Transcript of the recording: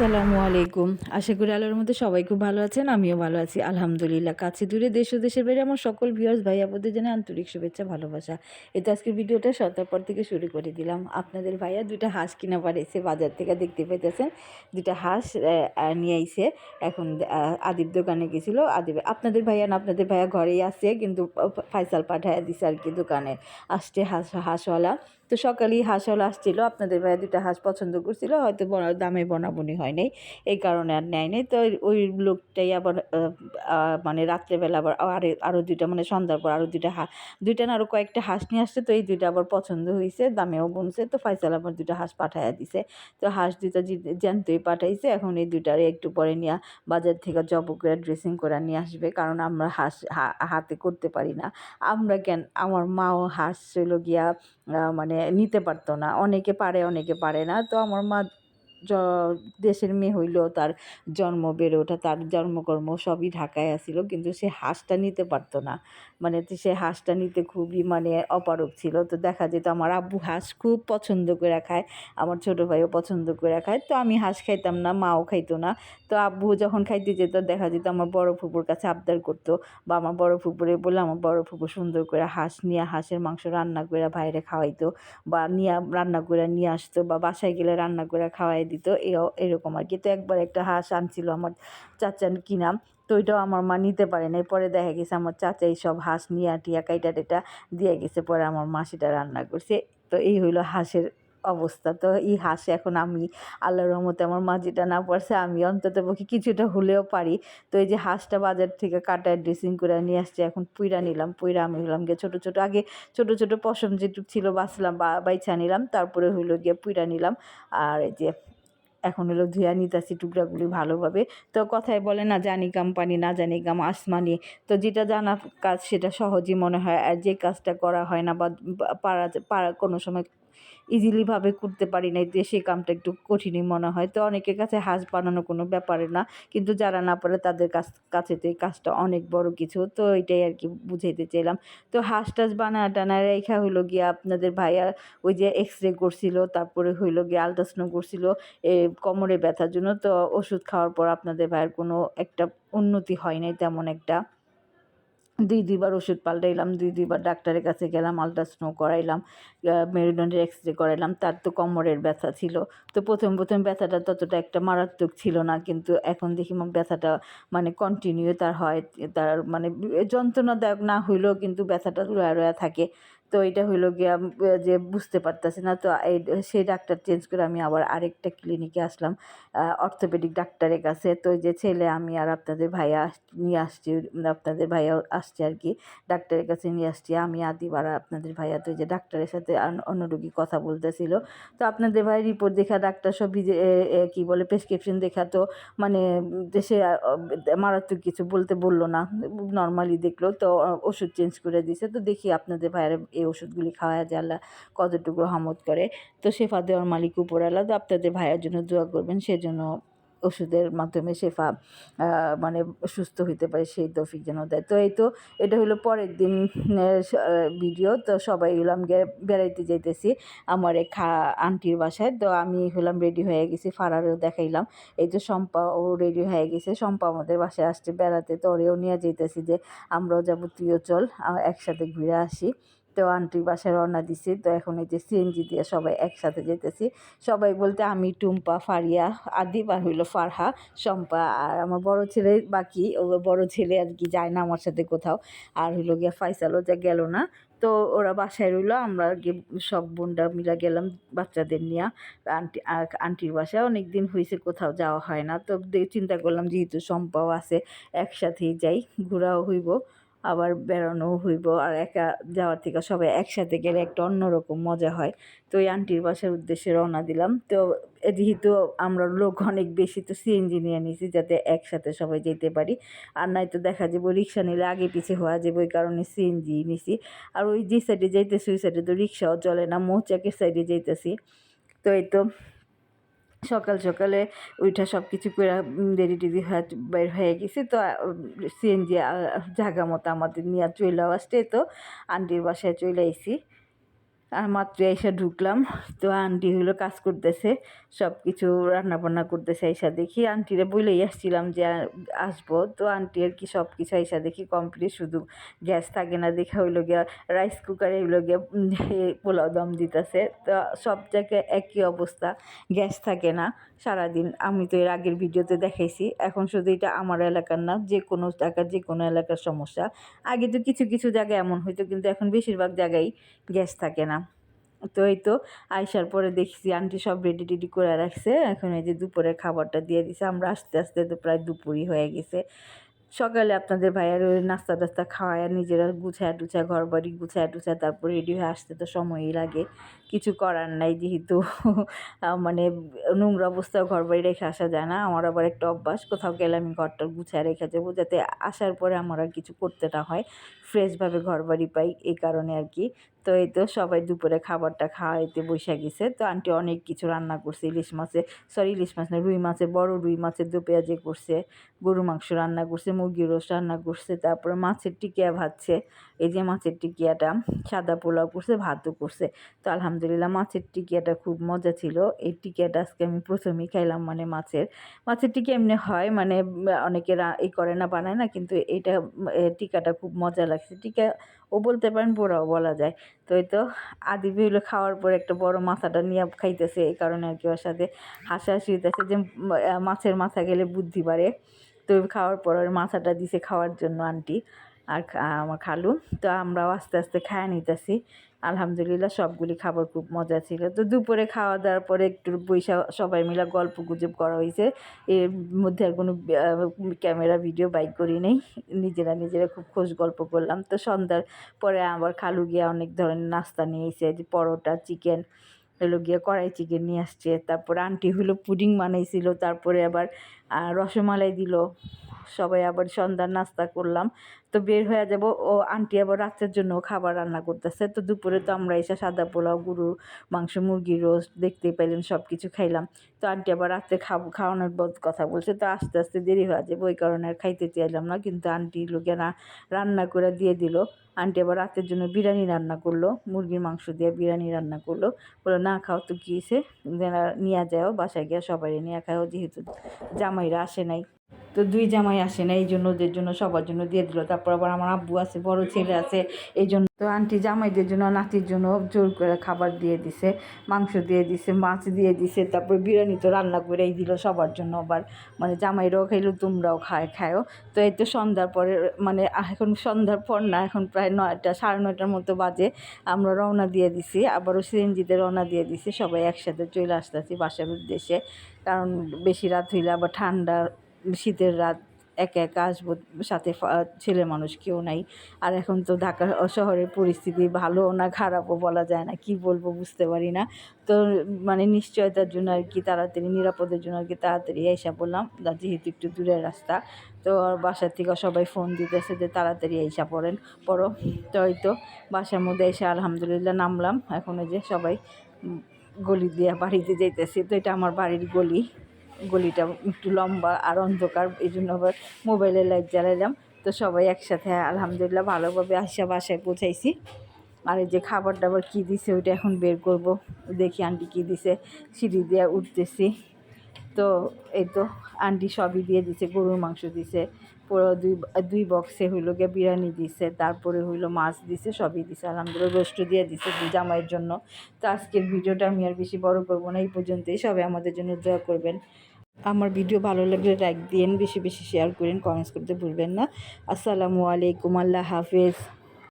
আসসালামু আলাইকুম। আশা করি আল্লাহর মধ্যে সবাই খুব ভালো আছেন, আমিও ভালো আছি, আলহামদুলিল্লাহ। কাছে দূরে, দেশ ও দেশের বাইরে আমার সকল ভিউয়ার্স ভাই, আপনাদের জানাই আন্তরিক শুভেচ্ছা, ভালোবাসা। এই তো আজকের ভিডিওটা সন্ধ্যার পর থেকে শুরু করে দিলাম। আপনাদের ভাইয়া দুইটা হাঁস কিনা পারেছে বাজার থেকে দেখতে পেতেছেন দুটা হাঁস নিয়ে আইছে। এখন আদিব দোকানে গেছিল। আদিব, আপনাদের ভাইয়া না, আপনাদের ভাইয়া ঘরেই আছে, কিন্তু ফাইসাল পাঠায় দিছে আর কি দোকানে। আসছে হাঁস, হাঁসওয়ালা। তো সকালেই হাঁসওয়ালা আসছিল। আপনাদের ভাইয়া দুটা হাঁস পছন্দ করছিল, হয়তো দামে বনাবনি হয় নাই, এই কারণে আর নেয় নাই। তো ওই লোকটাই আবার মানে রাত্রেবেলা আবার আর আরও দুইটা মানে সন্ধ্যার পর আরও দুইটা হাঁস, দুইটা না আরও কয়েকটা হাঁস নিয়ে আসছে, তো এই দুইটা আবার পছন্দ হয়েছে দামেও বনছে। তো ফাইসাল আবার দুইটা হাঁস পাঠাইয়া দিছে। তো হাঁস দুইটা জ্যান্তই পাঠাইছে, এখন এই দুইটারে একটু পরে নিয়ে বাজার থেকে জব করে ড্রেসিং করে নিয়ে আসবে, কারণ আমরা হাঁস হাতে করতে পারি না। আমরা কেন, আমার মাও হাঁস ছিল গিয়া মানে নিতে পারতো না। অনেকে পারে অনেকে পারে না। তো আমার মা দেশের মেয়ে হইলেও তার জন্ম বেড়ে ওঠা, তার জন্মকর্ম সবই ঢাকায় আসিল কিন্তু সে হাঁসটা নিতে পারতো না। মানে সে হাঁসটা নিতে খুবই মানে অপারক ছিল। তো দেখা যেত আমার আব্বু হাঁস খুব পছন্দ করে খায়, আমার ছোটো ভাইও পছন্দ করে খায়। তো আমি হাঁস খাইতাম না, মাও খাইতো না। তো আব্বু যখন খাইতে যেত, দেখা যেত আমার বড় ফুপুর কাছে আবদার করতো বা আমার বড় ফুপুরে বলে আমার বড় ফুপু সুন্দর করে হাঁস নিয়ে হাঁসের মাংস রান্না করে বাইরে খাওয়াইতো বা নিয়ে, রান্না করে নিয়ে আসতো বা বাসায় গেলে রান্না করে খাওয়াই দিত এরকম আর কি তো একবার একটা হাঁস আনছিল আমার চাচান কিনাম তো ওইটাও আমার মা নিতে পারে নাই। পরে দেখা গেছে আমার চাচাই সব হাঁস নিয়ে টিয়া কাইটা টেটা দিয়ে গেছে, পরে আমার মা সেটা রান্না করছে। তো এই হইল হাঁসের অবস্থা। তো এই হাঁস এখন আমি আল্লাহর রহমতে আমার মা যেটা না পারছে, আমি অন্তত পক্ষে কিছুটা হলেও পারি। তো এই যে হাঁসটা বাজার থেকে কাটায় ড্রেসিং করে নিয়ে আসছে, এখন পুইরা নিলাম। পুইরা আমি হলাম গিয়ে ছোটো ছোটো, আগে ছোটো ছোটো পশম যেটুক ছিল বাছলাম বা বাইছা নিলাম। তারপরে হইল গিয়ে পুইরা নিলাম। আর এই যে এখন হলো ধুয়া নিতাছি টুকরাগুলি ভালোভাবে। তো কথায় বলে না, জানি কোম্পানি না জানি গাম আসমানি। তো যেটা জানা কাজ সেটা সহজই মনে হয়। আর যে কাজটা করা হয় না বা পারা পারা কোনো সময় ইজিলিভাবে করতে পারি না যে সেই কামটা একটু কঠিনই মনে হয়। তো অনেকের কাছে হাঁস বানানো কোনো ব্যাপারে না, কিন্তু যারা না পারে তাদের কাছ, কাছে তো এই কাজটা অনেক বড় কিছু। তো এটাই আর কি বুঝাইতে চাইলাম। তো হাঁস টাস বানা টানা রেখা হইল গিয়া আপনাদের ভাইয়া ওই যে এক্স রে করছিল, তারপরে হইল গিয়ে আলট্রাসাউন্ড করছিল, এ কোমরে ব্যথার জন্য। তো ওষুধ খাওয়ার পর আপনাদের ভাইয়ের কোনো একটা উন্নতি হয় নাই তেমন একটা। দুই দুইবার ওষুধ পাল্টাইলাম দুই দুইবার ডাক্তারের কাছে গেলাম, আলট্রাসাউন্ড করাইলাম মেরুদণ্ডের এক্স রে করাইলাম, তার তো কোমরের ব্যথা ছিল। তো প্রথম প্রথম ব্যথাটা ততটা একটা মারাত্মক ছিল না, কিন্তু এখন দেখি ব্যথাটা মানে কন্টিনিউ তার হয়, তার মানে যন্ত্রণাদায়ক না হইলেও কিন্তু ব্যথাটা রয়া রয়া থাকে। তো এটা হইল গিয়া, যে বুঝতে পারতেছে না, তো এই সেই ডাক্তার চেঞ্জ করে আমি আবার আরেকটা ক্লিনিকে আসলাম অর্থোপেডিক ডাক্তারের কাছে। তো যে ছেলে আমি আর আপনাদের ভাইয়া নিয়ে আসছি, আপনাদের ভাইয়া আসছে আর কি, ডাক্তারের কাছে নিয়ে আসছি। আমি, আদিব আর আপনাদের ভাইয়া তো যে ডাক্তারের সাথে অন্য রোগী কথা বলতেছিল। তো আপনাদের ভাই রিপোর্ট দেখা, ডাক্তার সব কি বলে প্রেসক্রিপশন দেখা, তো মানে দেশে মারাত্মক কিছু বলতে বলল না নর্মালি দেখল, তো ওষুধ চেঞ্জ করে দিছে। তো দেখি আপনাদের ভাইয়ের এই ওষুধগুলি খাওয়া আল্লাহ কতটুকু রহমত করে। তো শেফা দেওয়ার মালিক উপর তো আপনাদের ভাইয়ের জন্য দোয়া করবেন, সেজন্য ওষুধের মাধ্যমে শেফা মানে সুস্থ হইতে পারে, সেই তৌফিক যেন দেয়। তো এই তো, এটা হলো পরের দিন ভিডিও। তো সবাই হলাম বেড়াইতে যাইতেছি আমার এক খা, আন্টির বাসায়। তো আমি হলাম রেডি হয়ে গেছি, ফারারও দেখাইলাম। এই তো শম্পা ও রেডি হয়ে গেছে, শম্পা আমাদের বাসায় আসছে বেড়াতে। তো ওরেও নিয়ে যেতেছি যে আমরাও যাব, তুইও চল একসাথে ঘুরে আসি। তো আন্টির বাসায় রওনা দিছি। তো এখন এই যে সিএনজি দিয়ে সবাই একসাথে যেতেছি সবাই বলতে, আমি, টুম্পা, ফারিয়া আদিব আর হইল ফারহা, শম্পা আর আমার বড় ছেলে বাকি। ও বড় ছেলে আর কি যায় না আমার সাথে কোথাও। আর হইল গিয়া ফাইসালও যা গেল না। তো ওরা বাসায় রইল। আমরা সব বোনরা মিলা গেলাম বাচ্চাদের নিয়ে। আন্টি আন্টির বাসায় অনেক দিন হয়েছে কোথাও যাওয়া হয় না। তো চিন্তা করলাম, যেহেতু শম্পাও আছে, একসাথেই যাই, ঘোরাও হইব। আবার বেড়ানোও হইব আর একা যাওয়ার থেকে সবাই একসাথে গেলে একটা অন্যরকম মজা হয়। তো ওই আন্টির বাসার উদ্দেশ্যে রওনা দিলাম। তো যেহেতু আমরা লোক অনেক বেশি, তো সিএনজি নিয়ে নিয়েছি যাতে একসাথে সবাই যেতে পারি। আর নয়তো দেখা যাব রিক্সা নিলে আগে পিছিয়ে হওয়া যাবে, ওই কারণে সিএনজি নিছি। আর ওই যে সাইডে যাইতেছি, ওই সাইডে তো রিক্সাও চলে না, মৌচাকের সাইডে যাইতেছি। তো এই তো সকাল সকালে ওইটা সব কিছু করে দেরি টেরি হয়ে, বের হয়ে গেছে। তো সিএনজি জায়গা মতো আমাদের নিয়ে চলে আসছে। তো, আন্টির বাসায় চলে আইসি আর মাত্র এসে ঢুকলাম। তো আন্টি হলো কাজ করতেছে সব কিছু রান্না বান্না করতেছে, এসা দেখি আন্টিরে বলেই আসছিলাম যে আসব। তো আন্টি আর কি সব কিছু এসা দেখি কমপ্লিট শুধু গ্যাস থাকে না, দেখে হইল গিয়া রাইস কুকারে হইল গিয়া পোলাও দম দিতেছে। তো সব জায়গায় একই অবস্থা, গ্যাস থাকে না। সারাদিন আমি তো এর আগের ভিডিওতে দেখাইছি। এখন শুধু এটা আমার এলাকার না, যে কোনো জায়গার যে কোনো এলাকার সমস্যা। আগে তো কিছু কিছু জায়গায় এমন হইতো, কিন্তু এখন বেশিরভাগ জায়গায় গ্যাস থাকে না। তো এই তো আইসার পরে দেখছি আন্টি সব রেডি টেডি করে রাখছে। এখন এই যে দুপুরে খাবারটা দিয়ে দিছে। আমরা আস্তে আস্তে তো প্রায় দুপুরই হয়ে গেছে। সকালে আপনাদের ভাইয়ার ওই নাস্তা টাস্তা খাওয়ায়, নিজেরা গুছায় টুছায় ঘর বাড়ি গুছায় টুছায়, তারপর রেডি হয়ে আসতে তো সময়ই লাগে। কিছু করার নাই যেহেতু মানে নোংরা অবস্থায় ঘর বাড়ি রেখে আসা যায় না। আমার আবার একটা অভ্যাস, কোথাও গেলে আমি ঘরটা গুছায় রেখে যাব, যাতে আসার পরে আমার আর কিছু করতে না হয়। ফ্রেশভাবে ঘর বাড়ি পাই এই কারণে আর কি। তো এই তো সবাই দুপুরে খাবারটা খাওয়াইতে বসে গেছে। তো আন্টি অনেক কিছু রান্না করছে, ইলিশ মাছে সরি ইলিশ মাছ না, রুই মাছে, বড় রুই মাছের দো পেঁয়াজে করছে, গরু মাংস রান্না করছে, মুরগির রোস্ট রান্না করছে, তারপরে মাছের টিকিয়া ভাজছে, এই যে মাছের টিকিয়াটা, সাদা পোলাও করছে, ভাতও করছে। তো আলহামদুলিল্লাহ মাছের টিকিয়াটা খুব মজা ছিল। এই টিকিয়াটা আজকে আমি প্রথমেই খাইলাম মানে মাছের। মাছের টিকিয়া এমনি হয় মানে অনেকে রা- ই করে না, বানায় না, কিন্তু এটা টিকাটা খুব মজা লাগছে। টিকা ও বলতে পারেন বোরাও বলা যায়। তো এই তো আদি হইল খাওয়ার পর একটা বড় মাথাটা নিয়ে খাইতেছে, এই কারণে আর কি ওর সাথে হাসাহাসি হইতেছে যে মাছের মাথা গেলে বুদ্ধি বাড়ে। তো খাওয়ার পর ওর মাথাটা দিছে খাওয়ার জন্য আন্টি আর আমার খালু। তো আমরাও আস্তে আস্তে খায় নিতেছি। আলহামদুলিল্লাহ সবগুলি খাবার খুব মজা ছিল। তো দুপুরে খাওয়া দাওয়ার পরে একটু বৈশা সবাই মিলে গল্প গুজব করা হয়েছে এর মধ্যে আর কোনো ক্যামেরা ভিডিও বাইক করি নেই। নিজেরা নিজেরা খুব খোঁজ গল্প করলাম। তো সন্ধ্যার পরে আবার খালু গিয়া অনেক ধরনের নাস্তা নিয়ে এসে পরোটা, চিকেন হলো গিয়ে কড়াই চিকেন নিয়ে আসছে। তারপর আন্টি হলো পুডিং বানাইছিল। তারপরে আবার রসমালাই দিল। সবাই আবার সন্ধ্যার নাস্তা করলাম। তো বের হয়ে যাব। ও আন্টি আবার রাত্রের জন্য খাবার রান্না করতেছে। তো দুপুরে তো আমরা এসে সাদা পোলাও গরু মাংস, মুরগির রোস্ট দেখতেই পাইলেন সব কিছু খাইলাম। তো আন্টি আবার রাত্রে খাব খাওয়ানোর বহুত কথা বলছে। তো আস্তে আস্তে দেরি হয়ে যাবে, ওই কারণে আর খাইতে চাইলাম না। কিন্তু আন্টি লোকে না রান্না করে দিয়ে দিল। আন্টি আবার রাতের জন্য বিরিয়ানি রান্না করল, মুরগির মাংস দিয়ে বিরিয়ানি রান্না করল। বলে না, খাও তো কীসে নিয়ে যাও, বাসায় গিয়ে সবাই নিয়ে খাও। যেহেতু জামাইরা আসে নাই। তো দুই জামাই আসে না, এই জন্য ওদের জন্য, সবার জন্য দিয়ে দিল। তারপর আবার আমার আব্বু আছে, বড় ছেলে আছে, এই জন্য তো আন্টি জামাইদের জন্য, নাতির জন্য জোর করে খাবার দিয়ে দিছে, মাংস দিয়ে দিছে, মাছ দিয়ে দিছে, তারপর বিরিয়ানি তো রান্না করেই দিল সবার জন্য আবার। মানে জামাইরাও খাইলো, তোমরাও খায় খায়ও তো এই তো সন্ধ্যার পরে মানে এখন সন্ধ্যার পর না, এখন প্রায় নয়টা, সাড়ে নয়টার মতো বাজে। আমরা রওনা দিয়ে দিছি, আবারও সিএনজিতে রওনা দিয়ে দিছি, সবাই একসাথে চলে আসতেছি বাসার উদ্দেশ্যে। কারণ বেশি রাত হইলে আবার ঠান্ডা শীতের রাত, একা একা আসব, সাথে ছেলে মানুষ কেউ নাই। আর এখন তো ঢাকা শহরের পরিস্থিতি ভালো না খারাপও বলা যায় না, কি বলব বুঝতে পারি না। তো মানে নিশ্চয়তার জন্য আর কি, তাড়াতাড়ি নিরাপদের জন্য আর কি তাড়াতাড়ি এসে বললাম যেহেতু একটু দূরের রাস্তা, তো বাসার থেকে সবাই ফোন দিতেছে যে তাড়াতাড়ি এসে পড়েন, পড়ো। তো হয়তো বাসার মধ্যে এসে আলহামদুলিল্লাহ নামলাম। এখন যে সবাই গলি দিয়ে বাড়িতে যাইতেছে। তো এটা আমার বাড়ির গলি। গলিটা একটু লম্বা আর অন্ধকার এই জন্য আবার মোবাইলে লাইট জ্বালাইলাম। তো সবাই একসাথে আলহামদুলিল্লাহ ভালোভাবে আসা বাসায় পৌঁছাইছি। আর এই যে খাবার দাবার কী দিছে ওইটা এখন বের করব। দেখি আন্টি কী দিছে, সিঁড়ি দিয়ে উঠতেছি। তো এই তো আন্টি সবই দিয়ে দিছে, গরুর মাংস দিছে, পুরো দুই দুই বক্সে হইল গিয়ে বিরিয়ানি দিছে, তারপরে হইল মাছ দিছে, সবই দিছে, আলহামদুলিল্লাহ রোস্ট দিয়ে দিছে জামাইয়ের জন্য। তো আজকের ভিডিওটা আমি আর বেশি বড় করব না, এই পর্যন্তই। সবাই আমাদের জন্য দোয়া করবেন। আমার ভিডিও ভালো লাগলে লাইক দিন বেশি বেশি শেয়ার করেন কমেন্টস করতে ভুলবেন না। আসসালামু আলাইকুম, আল্লাহ হাফেজ।